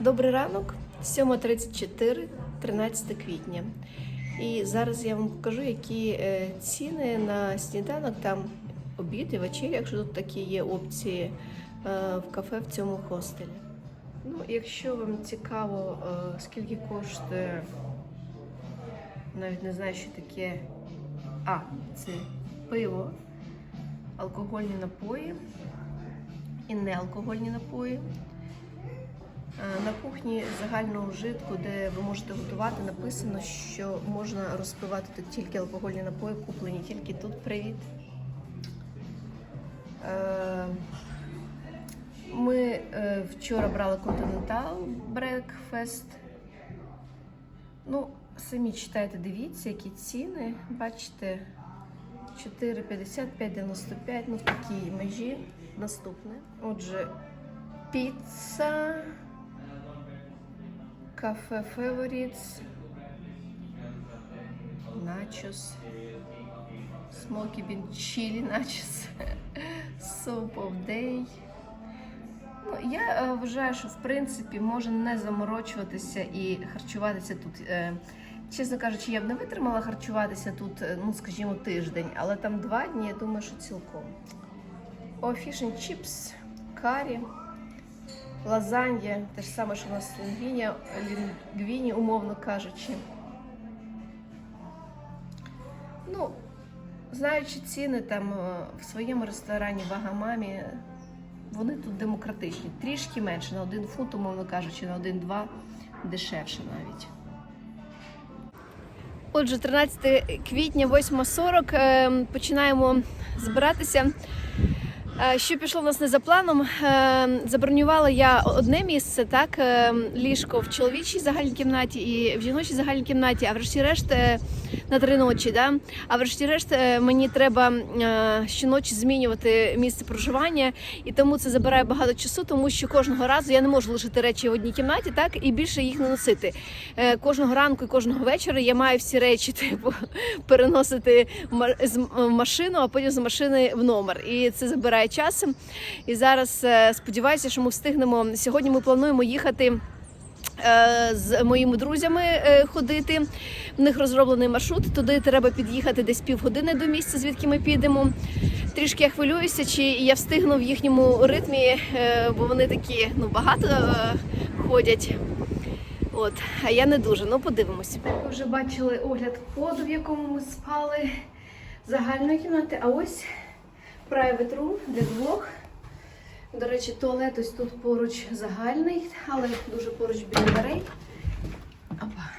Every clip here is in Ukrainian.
Добрий ранок, 7.34, 13 квітня. І зараз я вам покажу, які е, ціни на сніданок, там обід і вечеря, якщо тут такі є опції е, в кафе в цьому хостелі. Ну, якщо вам цікаво, е, скільки коштує, навіть не знаю, що таке. А, це пиво, алкогольні напої і неалкогольні напої. Е, На кухні загального вжитку, де ви можете готувати, написано, що можна розпивати тут тільки алкогольні напої, куплені тільки тут. Привіт. Е, Ми е, вчора брали Continental Breakfast. Ну, самі читайте, дивіться, які ціни. Бачите, 4,50, 5,95, ну в такій межі. Наступне. Отже, піца. Кафе Favorites, начос, Smoky Bean Chili начос, Soup of Day. Ну, я е, вважаю, що в принципі можна не заморочуватися і харчуватися тут. Е, чесно кажучи, я б не витримала харчуватися тут, е, ну скажімо, тиждень, але там два дні, я думаю, що цілком. О, and chips, карі лазанья, те ж саме, що у нас лінгвіні, лінгвіні, умовно кажучи. Ну, знаючи ціни там е, в своєму ресторані Вагамамі, вони тут демократичні. Трішки менше, на один фунт, умовно кажучи, на один-два дешевше навіть. Отже, 13 квітня, 8.40, е, починаємо збиратися. Е, Що пішло в нас не за планом? Е, Забронювала я одне місце, так е, ліжко в чоловічій загальній кімнаті і в жіночій загальній кімнаті, а врешті-решт на три ночі. Да? А врешті-решт е, мені треба е, щоночі змінювати місце проживання, і тому це забирає багато часу, тому що кожного разу я не можу лишити речі в одній кімнаті, так і більше їх не носити. Е, Кожного ранку і кожного вечора я маю всі речі, типу, переносити в машину, а потім з машини в номер. І це забирає час. І зараз сподіваюся, що ми встигнемо. Сьогодні ми плануємо їхати. Е, З моїми друзями е, ходити. В них розроблений маршрут. Туди треба під'їхати десь півгодини до місця, звідки ми підемо. Трішки я хвилююся, чи я встигну в їхньому ритмі, е, бо вони такі ну багато ходять. От, а я не дуже. Ну подивимося. Так, ви вже бачили огляд коду, в якому ми спали загальної кімнати. А ось private room для двох. До речі, туалет ось тут поруч загальний, але дуже поруч біля дверей. Опа.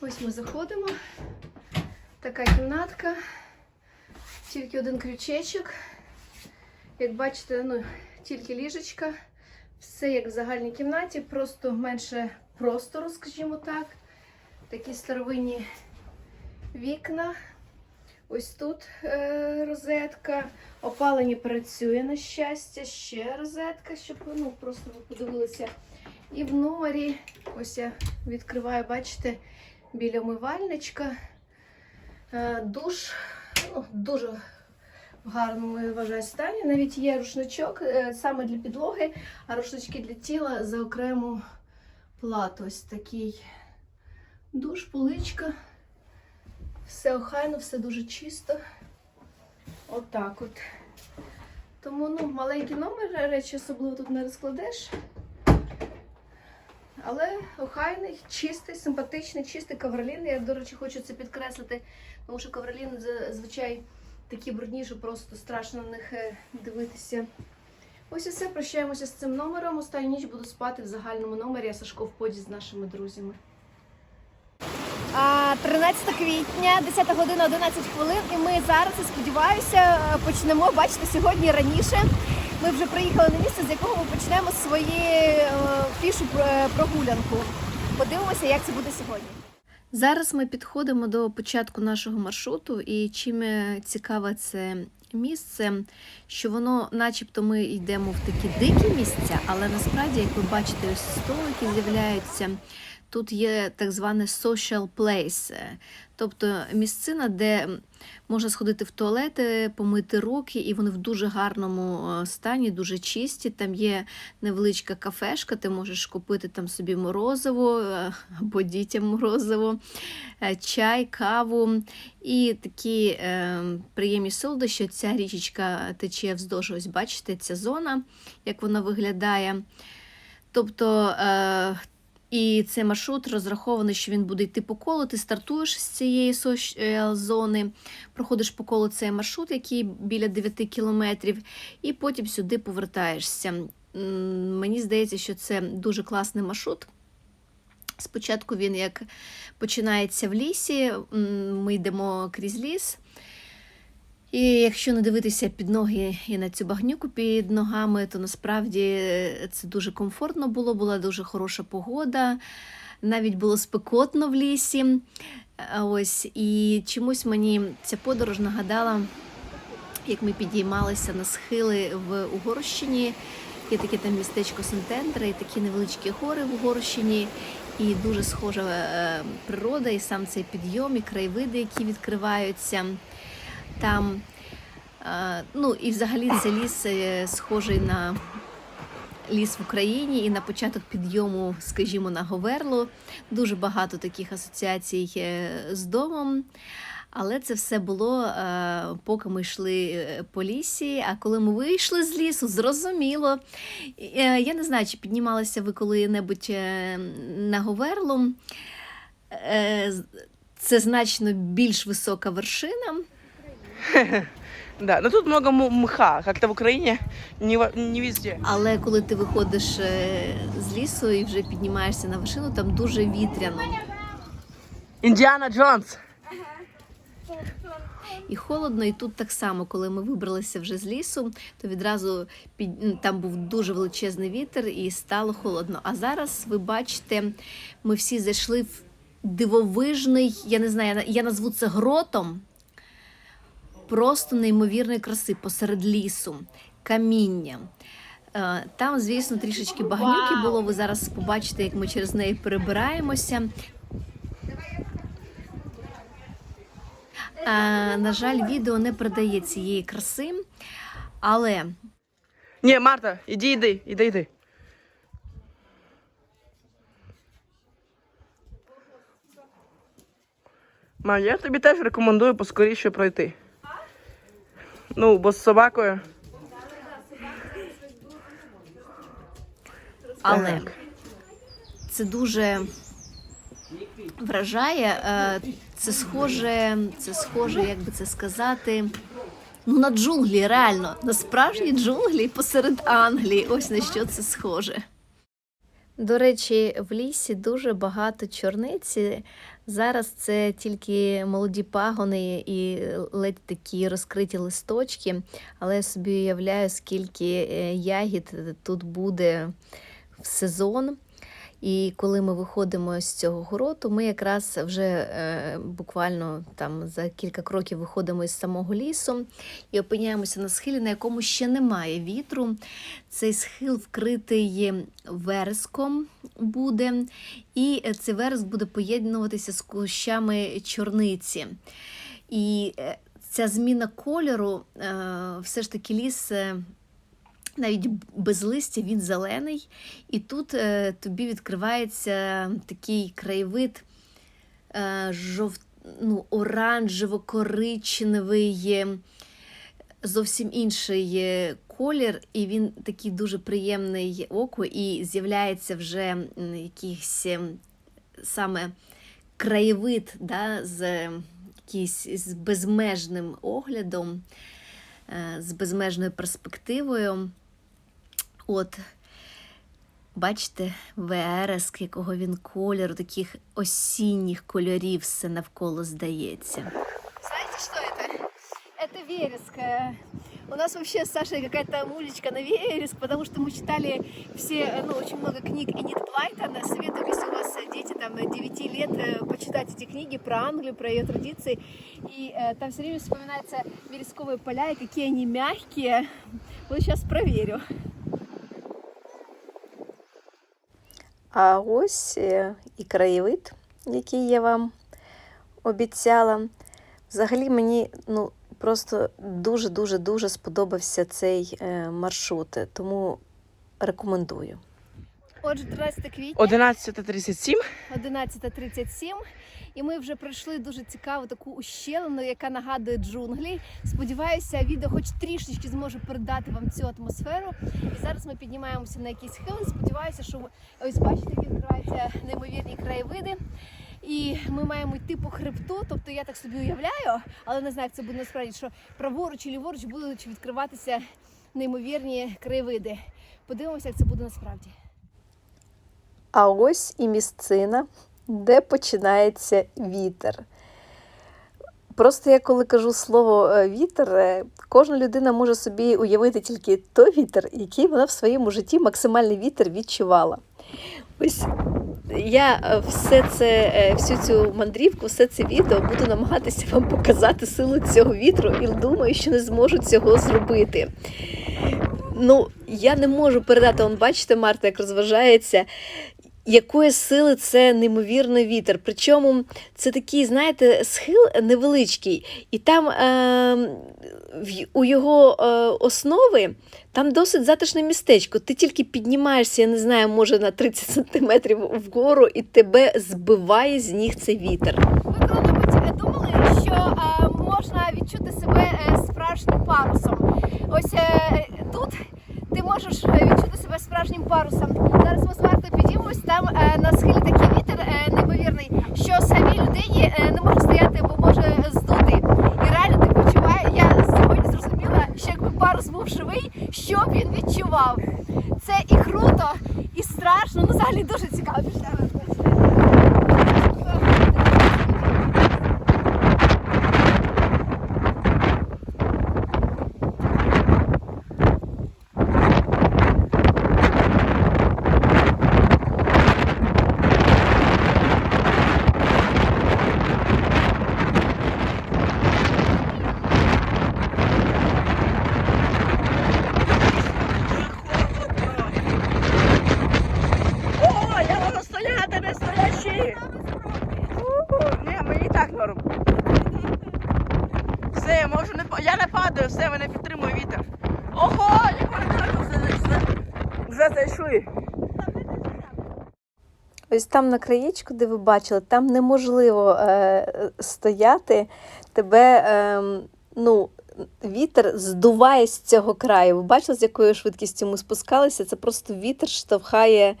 Ось ми заходимо. Така кімнатка. Тільки один крючечок. Як бачите, ну, тільки ліжечка. Все як в загальній кімнаті, просто менше простору, скажімо так. Такі старовинні вікна. Ось тут е, розетка. Опалення працює, на щастя, ще розетка, щоб ну, просто ви подивилися. І в номері, ось я відкриваю, бачите, біля умивальничка. Е, душ ну, дуже в гарному я вважаю стані. Навіть є рушничок е, саме для підлоги, а рушнички для тіла за окрему плату. Ось такий душ, поличка. Все охайно, все дуже чисто. Отак от. Тому ну, маленький номер, речі особливо тут не розкладеш. Але охайний, чистий, симпатичний, чистий ковролін. Я, до речі, хочу це підкреслити, тому що ковроліни зазвичай такі брудні, що просто страшно на них е, дивитися. Ось і все. Прощаємося з цим номером. Останню ніч буду спати в загальному номері, а Сашко в поді з нашими друзями. А, 13 квітня, 10 година 11 хвилин, і ми зараз, я сподіваюся, почнемо. Бачите, сьогодні раніше. Ми вже приїхали на місце, з якого ми почнемо свою е, пішу е, прогулянку. Подивимося, як це буде сьогодні. Зараз ми підходимо до початку нашого маршруту, і чим е, цікаве це місце, що воно, начебто, ми йдемо в такі дикі місця, але насправді, як ви бачите, ось столики з'являються. Тут є так зване social place, тобто місцина, де можна сходити в туалети, помити руки, і вони в дуже гарному е, стані, дуже чисті. Там є невеличка кафешка, ти можеш купити там собі морозиво е, або дітям морозиво, е, чай, каву і такі е, приємні солодощі. Ця річечка тече вздовж, ось бачите, ця зона, як вона виглядає. Тобто і цей маршрут розрахований, що він буде йти по колу. Ти стартуєш з цієї е, зони, проходиш по колу цей маршрут, який біля 9 кілометрів, і потім сюди повертаєшся. Мені здається, що це дуже класний маршрут. Спочатку він як починається в лісі, ми йдемо крізь ліс. І якщо не дивитися під ноги і на цю багнюку під ногами, то насправді е, це дуже комфортно було, була дуже хороша погода, навіть було спекотно в лісі. Ось і чомусь мені ця подорож нагадала, як ми підіймалися на схили в Угорщині. Є таке там містечко Сентендра, і такі невеличкі гори в Угорщині, і дуже схожа е, природа, і сам цей підйом, і краєвиди, які відкриваються там. Е, Ну і взагалі це ліс е, схожий на ліс в Україні і на початок підйому, скажімо, на Говерло. Дуже багато таких асоціацій е, з домом. Але це все було, поки ми йшли по лісі. А коли ми вийшли з лісу, зрозуміло. Я не знаю, чи піднімалися ви коли-небудь на Говерло. Е, Це значно більш висока вершина. Да, но тут много мха, как-то в Украине не, не везде. Але коли ти виходиш е, з лісу і вже піднімаєшся на вершину, там дуже вітряно Индиана Джонс. і холодно. І тут так само, коли ми вибралися вже з лісу, то відразу під там був дуже величезний вітер і стало холодно. А зараз ви бачите, ми всі зайшли в дивовижний, я не знаю, на- я назву це гротом. Просто неймовірної краси посеред лісу, каміння. Е, Там, звісно, трішечки багнюки було. Ви зараз побачите, як ми через неї перебираємося. Е, На жаль, відео не передає цієї краси, але Не, Марта, иди, иди, иди, иди. Мам, я тобі теж рекомендую поскоріше пройти. Ну, бо з собакою. Але це дуже вражає. Е, Це схоже, це схоже, як би це сказати. Ну, на джунглі, реально, на справжні джунглі посеред Англії. Ось на що це схоже. До речі, в лісі дуже багато чорниці. Зараз це тільки молоді пагони і ледь такі розкриті листочки, але я собі уявляю, скільки е, ягід тут буде в сезон. І коли ми виходимо з цього гороту, ми якраз вже е, буквально там за кілька кроків виходимо із самого лісу і опиняємося на схилі, на якому ще немає вітру. Цей схил вкритий вереском буде, і цей вереск буде поєднуватися з кущами чорниці. І е, ця зміна кольору, е, все ж таки ліс. Навіть без листя він зелений, і тут е, тобі відкривається такий краєвид е, жов... ну, оранжево-коричневий, е, зовсім інший е, колір, і він такий дуже приємний оку, і з'являється вже якийсь е, саме краєвид да, з, якийсь, з безмежним оглядом, з безмежною перспективою. От, бачите, вереск, якого він кольору, таких осінніх кольорів все навколо здається. Знаете, что это? Это вереск. Э, У нас вообще с Сашей какая-то музычка на вереск, потому что мы читали все, э, ну, очень много книг Энит Блайтона. Советую, если у вас э, дети там э, 9 лет, э, почитать эти книги про Англию, про ее традиции. И э, там все время вспоминаются вересковые поля и какие они мягкие. Вот сейчас проверю. А ось е, і краєвид, який я вам обіцяла. Взагалі мені ну, просто дуже-дуже дуже сподобався цей е, маршрут, тому рекомендую. Отже, 13 квітня. 11.37. 11.37. І ми вже пройшли дуже цікаву таку ущелину, яка нагадує джунглі. Сподіваюся, відео хоч трішечки зможе передати вам цю атмосферу. І зараз ми піднімаємося на якийсь схил. Сподіваюся, що ви ось бачите, відкриваються неймовірні краєвиди. І ми маємо йти по хребту, тобто я так собі уявляю, але не знаю, як це буде насправді, що праворуч і ліворуч будуть відкриватися неймовірні краєвиди. Подивимося, як це буде насправді. А ось і місцина, де починається вітер. Просто я коли кажу слово е, вітер, е, кожна людина може собі уявити тільки той вітер, який вона в своєму житті максимальний вітер відчувала. Ось я е, все це, всю цю мандрівку, все це відео буду намагатися вам показати силу цього вітру і думаю, що не зможу цього зробити. Ну, я не можу передати, он бачите, Марта, як розважається. Якої сили це неймовірний вітер. Причому це такий, знаєте, схил невеличкий, і там е, у його е, основи там досить затишне містечко. Ти тільки піднімаєшся, я не знаю, може на 30 сантиметрів вгору, і тебе збиває з ніг цей вітер. Ви коли-небудь думали, що е, можна відчути себе е, справжнім парусом? Ось е, тут ти можеш е, відчути себе справжнім парусом. Зараз ми з Мартою підіймемось, там е, на схилі такий вітер е, неймовірний, що самій людині е, не може стояти, бо може здути. І реально ти почуває, я сьогодні зрозуміла, що якби парус був живий, що б він відчував. Це і круто, і страшно, ну взагалі дуже цікаво. Пішли. О, я можу стояти, не стоячи. Ні, мені і так норм. Все, я можу не па- Я не падаю, все, мене підтримує вітер. Ого, як вони далеко вже зайшли. Вже зайшли. Ось там на краєчку, де ви бачили, там неможливо е, стояти. Тебе е, ну, вітер здуває з цього краю. Ви бачили, з якою швидкістю ми спускалися? Це просто вітер штовхає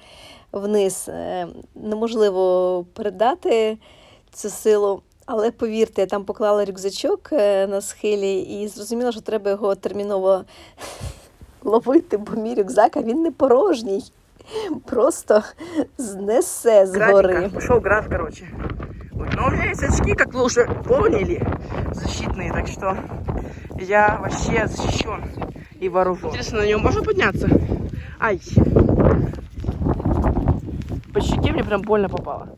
вниз. Е, неможливо передати цю силу. Але повірте, я там поклала рюкзачок е, на схилі і зрозуміла, що треба його терміново ловити, бо мій рюкзак, а він не порожній. Просто знесе з гори. Пошел граф, короче. Вот. Но у меня есть очки, как вы уже поняли, защитные, так что я вообще защищен и вооружен. Интересно, на него можно подняться? Ай. По щеке мне прям больно попало.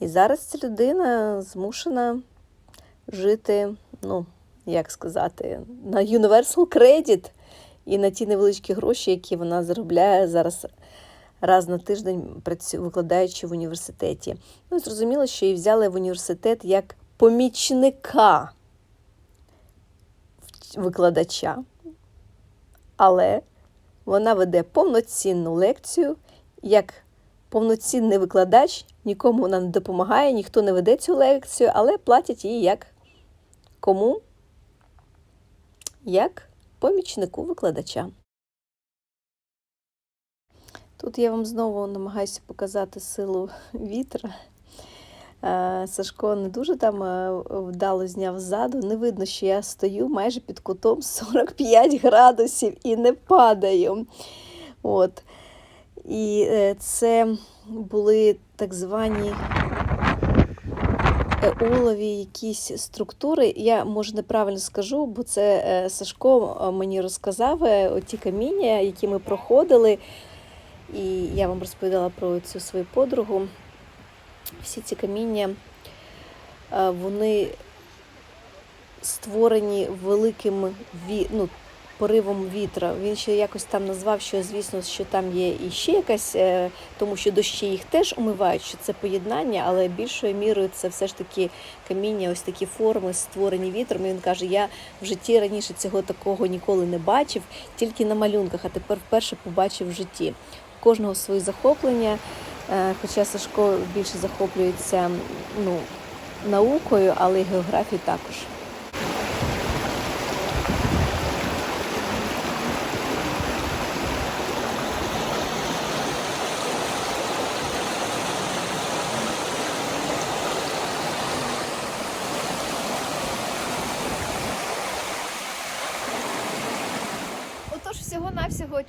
І зараз ця людина змушена жити, ну, як сказати, на Universal Credit і на ті невеличкі гроші, які вона заробляє зараз раз на тиждень, викладаючи в університеті. Ну, зрозуміло, що її взяли в університет як помічника викладача, але вона веде повноцінну лекцію як повноцінний викладач, нікому вона не допомагає, ніхто не веде цю лекцію, але платять їй як кому? Як помічнику викладача. Тут я вам знову намагаюся показати силу вітра. Е, Сашко не дуже там е, вдало зняв ззаду. Не видно, що я стою майже під кутом 45 градусів і не падаю. От. І е, це були так звані еолові якісь структури. Я може неправильно скажу, бо це е, Сашко е, мені розказав оті каміння, які ми проходили. І я вам розповідала про цю свою подругу. Всі ці каміння, вони створені великим ну, поривом вітра. Він ще якось там назвав, що звісно, що там є і ще якась, е, тому що дощі їх теж умивають, що це поєднання, але більшою мірою це все ж таки каміння, ось такі форми, створені вітром. І він каже: я в житті раніше цього такого ніколи не бачив, тільки на малюнках, а тепер вперше побачив в житті. У кожного свої захоплення. Е, Хоча Сашко більше захоплюється ну, наукою, але й географією також.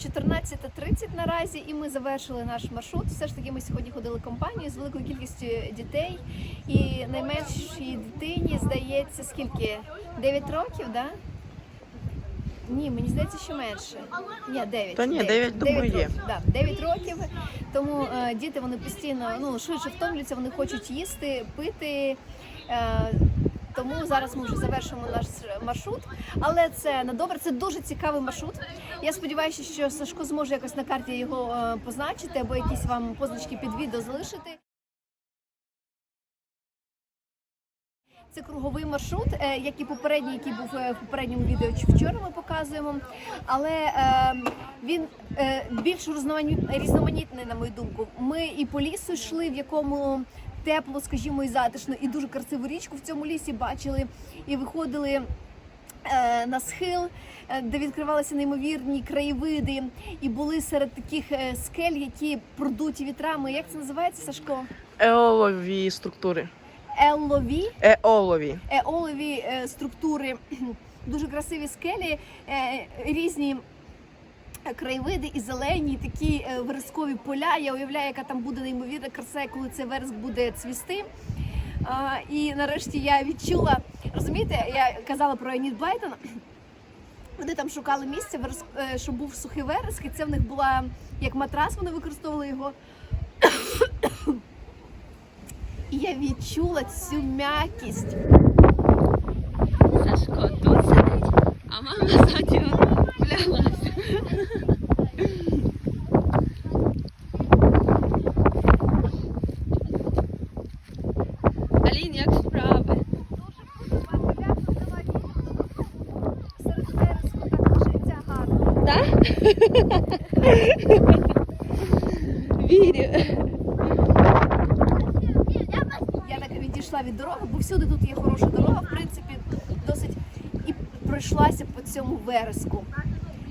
14.30 наразі, і ми завершили наш маршрут. Все ж таки, ми сьогодні ходили компанією з великою кількістю дітей. І найменшій дитині здається, скільки? 9 років, да? Ні, мені здається, що менше. Ні, 9. Та ні, 9, думаю, є. років. Да, 9 років. Тому е, діти вони постійно ну, швидше втомлюються, вони хочуть їсти, пити. Е, тому зараз ми вже завершимо наш маршрут. Але це на добре, це дуже цікавий маршрут. Я сподіваюся, що Сашко зможе якось на карті його е, позначити або якісь вам позначки під відео залишити. Це круговий маршрут, е, як і попередній, який був е, в попередньому відео чи вчора ми показуємо. Але е, він е, більш різномані- різноманітний, на мою думку. Ми і по лісу йшли, в якому тепло, скажімо, і затишно, і дуже красиву річку в цьому лісі бачили і виходили. е, На схил, е, де відкривалися неймовірні краєвиди, і були серед таких е, скель, які продуті вітрами. Як це називається, Сашко? Еолові структури. Еолові. еолові е, структури, дуже красиві скелі, різні краєвиди і зелені, і такі е, верескові поля. Я уявляю, яка там буде неймовірна краса, коли цей вереск буде цвісти. І нарешті я відчула, розумієте, я казала про Еніт Блайтон. Вони там шукали місце, е, щоб був сухий вереск, і це в них була як матрас, вони використовували його. І я відчула цю м'якість. Сашко тут сидить, а мама ззаді вляглася. Алін, як справи? Серед вереску так лишиться гарно. Вірю. Я так відійшла від дороги, бо всюди тут є хороша дорога, в принципі, досить і пройшлася по цьому вереску.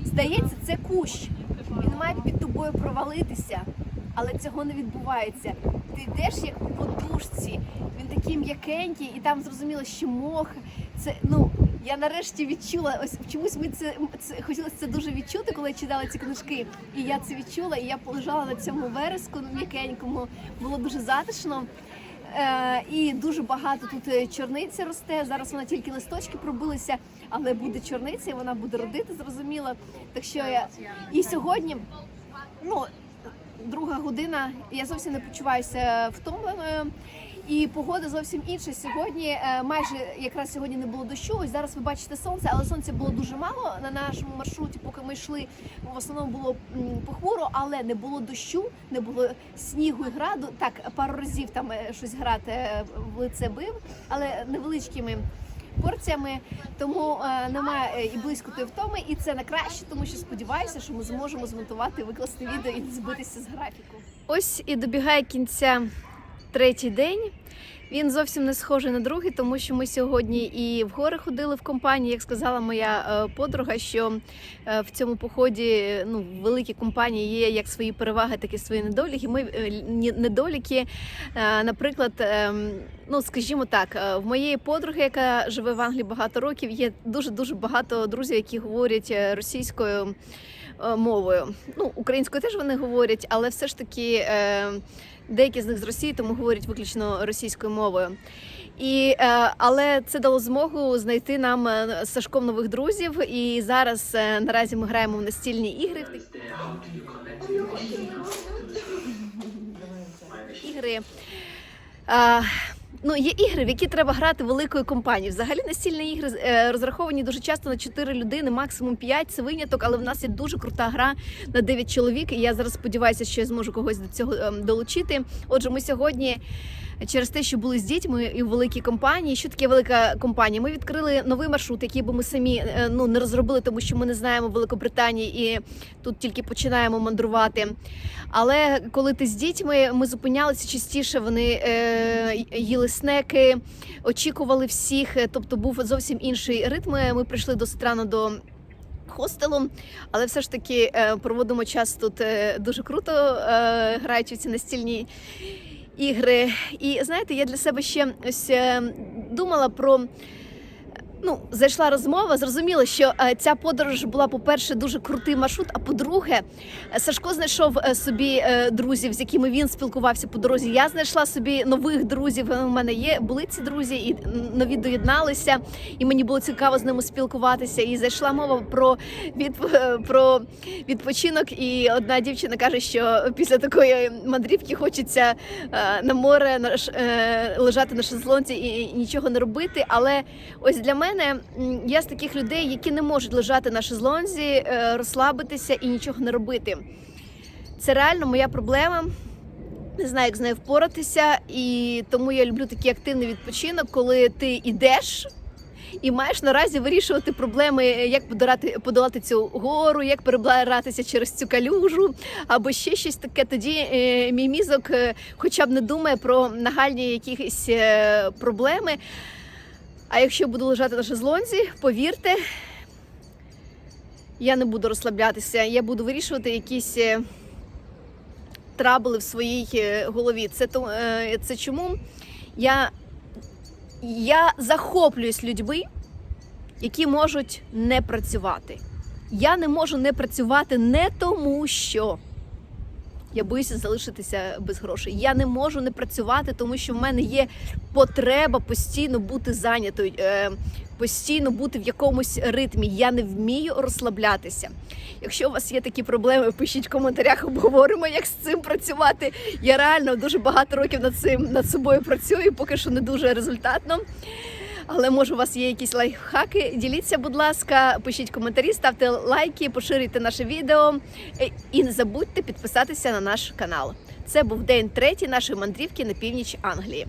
Здається, це кущ. Він має під тобою провалитися, але цього не відбувається. Ти йдеш як по подушці, він такий м'якенький, і там зрозуміло, що мох. Це ну я нарешті відчула. Ось чомусь ми це, це хотілося це дуже відчути, коли я читала ці книжки. І я це відчула, і я полежала на цьому вереску м'якенькому. Було дуже затишно. Е, і дуже багато тут е, чорниці росте. Зараз вона тільки листочки пробилися, але буде чорниця, і вона буде родити, зрозуміло. Так що я і сьогодні, ну, друга година, я зовсім не почуваюся втомленою. І погода зовсім інша сьогодні. Е, Майже якраз сьогодні не було дощу. Ось зараз ви бачите сонце, але сонця було дуже мало на нашому маршруті. Поки ми йшли, в основному було похмуро, але не було дощу, не було снігу і граду. Так, пару разів там е, щось град е, в лице бив, але невеличкими порціями. Тому е, немає і близько тої втоми, і це на краще, тому що сподіваюся, що ми зможемо змонтувати, викласти відео і збитися з графіку. Ось і добігає кінця третій день. Він зовсім не схожий на другий, тому що ми сьогодні і в гори ходили в компанії. Як сказала моя е, подруга, що е, в цьому поході ну, в великій компанії є як свої переваги, так і свої недоліки. Ми е, недоліки, наприклад, ем, ну скажімо так, в моєї подруги, яка живе в Англії багато років, є дуже дуже багато друзів, які говорять російською мовою. Ну, українською теж вони говорять, але все ж таки е, деякі з них з Росії, тому говорять виключно російською мовою. І, е, але це дало змогу знайти нам е, Сашком нових друзів. І зараз е, наразі ми граємо в настільні ігри. Ігри. Ну, є ігри, в які треба грати великою компанією. Взагалі настільні ігри е, розраховані дуже часто на 4 людини, максимум 5, це виняток, але в нас є дуже крута гра на 9 чоловік. І я зараз сподіваюся, що я зможу когось до цього ем, долучити. Отже, ми сьогодні. Через те, що були з дітьми і в великій компанії. Що таке велика компанія? Ми відкрили новий маршрут, який би ми самі е, ну не розробили, тому що ми не знаємо Великобританії і тут тільки починаємо мандрувати. Але коли ти з дітьми, ми зупинялися частіше. Вони е, їли снеки, очікували всіх. е, Тобто був зовсім інший ритм. Ми прийшли досить рано до. Хостелом, але все ж таки е, проводимо час тут дуже круто, граючи ці настільні ігри. І знаєте, я для себе ще ось е, думала про. Ну, зайшла розмова, зрозуміло, що е, ця подорож була, по-перше, дуже крутий маршрут. А по-друге, е, Сашко знайшов е, собі друзів, з якими він спілкувався по дорозі. Я знайшла собі нових друзів. У мене є були ці друзі, і нові доєдналися. І мені було цікаво з ними спілкуватися. І зайшла мова про від про відпочинок. І одна дівчина каже, що після такої мандрівки хочеться на море на лежати на шезлонці і нічого не робити. Але ось для мене м, я з таких людей, які не можуть лежати на шезлонзі, е, розслабитися і нічого не робити. Це реально моя проблема. Не знаю, як з нею впоратися, і тому я люблю такий активний відпочинок, коли ти йдеш і маєш наразі вирішувати проблеми, як подолати, подолати цю гору, як перебиратися через цю калюжу, або ще щось таке. Тоді е, мій мізок е, хоча б не думає про нагальні якісь проблеми. А якщо буду лежати на шезлонзі, повірте, я не буду розслаблятися, я буду вирішувати якісь е, трабли в своїй е, голові. Це, е, це чому я, я захоплююсь людьми, які можуть не працювати. Я не можу не працювати не тому, що я боюся залишитися без грошей. Я не можу не працювати, тому що в мене є потреба постійно бути зайнятою, е, постійно бути в якомусь ритмі. Я не вмію розслаблятися. Якщо у вас є такі проблеми, пишіть в коментарях, обговоримо, як з цим працювати. Я реально дуже багато років над цим над собою працюю, поки що не дуже результатно. Але може у вас є якісь лайфхаки. Діліться, будь ласка, пишіть коментарі, ставте лайки, поширюйте наше відео Е, і не забудьте підписатися на наш канал. Це був день третій нашої мандрівки на північ Англії.